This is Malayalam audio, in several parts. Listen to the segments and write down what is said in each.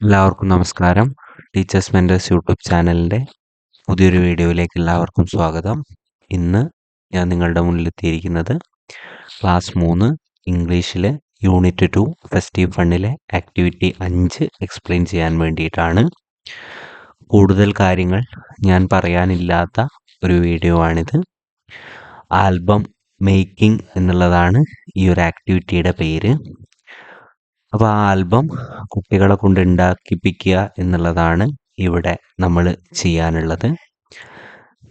എല്ലാവർക്കും നമസ്കാരം. ടീച്ചേഴ്സ് മെന്റേഴ്സ് യൂട്യൂബ് ചാനലിന്റെ പുതിയൊരു വീഡിയോയിലേക്ക് എല്ലാവർക്കും സ്വാഗതം. ഇന്ന് ഞാൻ നിങ്ങളുടെ മുന്നിലെത്തിയിരിക്കുന്നത് ക്ലാസ് മൂന്ന് ഇംഗ്ലീഷിലെ യൂണിറ്റ് ടു ഫെസ്റ്റീവ് ഫണ്ടിലെ ആക്ടിവിറ്റി അഞ്ച് എക്സ്പ്ലെയിൻ ചെയ്യാൻ വേണ്ടിയിട്ടാണ്. കൂടുതൽ കാര്യങ്ങൾ ഞാൻ പറയാനില്ലാത്ത ഒരു വീഡിയോ ആണിത്. ആൽബം മേക്കിംഗ് എന്നുള്ളതാണ് ഈ ഒരു ആക്ടിവിറ്റിയുടെ പേര്. അപ്പോൾ ആ ആൽബം കുട്ടികളെ കൊണ്ട് ഉണ്ടാക്കിപ്പിക്കുക എന്നുള്ളതാണ് ഇവിടെ നമ്മൾ ചെയ്യാനുള്ളത്.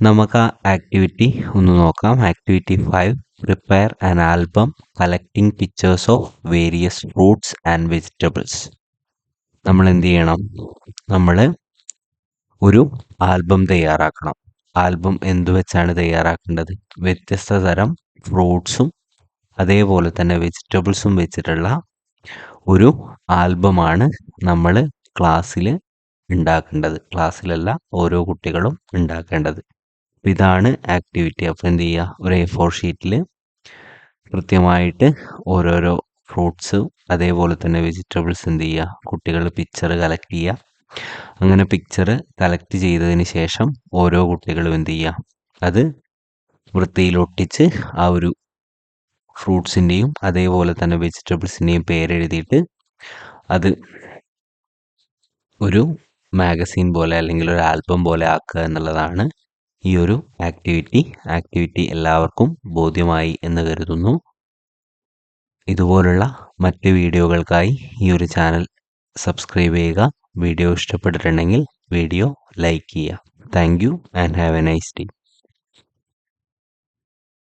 നമുക്ക് ആ ആക്ടിവിറ്റി ഒന്ന് നോക്കാം. Activity five prepare an album collecting pictures of various fruits and vegetables നമ്മൾ എന്ത് ചെയ്യണം? നമ്മൾ ഒരു ആൽബം തയ്യാറാക്കണം. ആൽബം എന്തു വെച്ചാണ് തയ്യാറാക്കേണ്ടത്? വ്യത്യസ്ത തരം ഫ്രൂട്ട്സും അതേപോലെ തന്നെ വെജിറ്റബിൾസും വെച്ചിട്ടുള്ള ഒരു ആൽബമാണ് നമ്മൾ ക്ലാസ്സിൽ ഉണ്ടാക്കേണ്ടത് ക്ലാസ്സിലല്ല ഓരോ കുട്ടികളും ഉണ്ടാക്കേണ്ടത് അപ്പം ഇതാണ് ആക്ടിവിറ്റി. അപ്പോൾ എന്ത് ചെയ്യുക ഒരു എ ഫോർ ഷീറ്റിൽ കൃത്യമായിട്ട് ഓരോരോ ഫ്രൂട്ട്സ് അതേപോലെ തന്നെ വെജിറ്റബിൾസ് എന്ത് ചെയ്യുക കുട്ടികൾ പിക്ചർ കളക്ട് ചെയ്യുക അങ്ങനെ പിക്ചർ കളക്ട് ചെയ്തതിന് ശേഷം ഓരോ കുട്ടികളും എന്ത് ചെയ്യുക അത് വൃത്തിയിൽ ഒട്ടിച്ച് ആ ഒരു ഫ്രൂട്ട്സിന്റെയും അതേപോലെ തന്നെ വെജിറ്റബിൾസിന്റെയും പേരെഴുതിയിട്ട് അത് ഒരു മാഗസീൻ പോലെ അല്ലെങ്കിൽ ഒരു ആൽബം പോലെ ആക്കുക എന്നുള്ളതാണ് ഈ ഒരു ആക്ടിവിറ്റി. ആക്ടിവിറ്റി എല്ലാവർക്കും ബോധ്യമായി എന്ന് കരുതുന്നു. ഇതുപോലുള്ള മറ്റ് വീഡിയോകൾക്കായി ഈ ഒരു ചാനൽ സബ്സ്ക്രൈബ് ചെയ്യുക. വീഡിയോ ഇഷ്ടപ്പെട്ടിട്ടുണ്ടെങ്കിൽ വീഡിയോ ലൈക്ക് ചെയ്യുക. Thank you and have a nice day.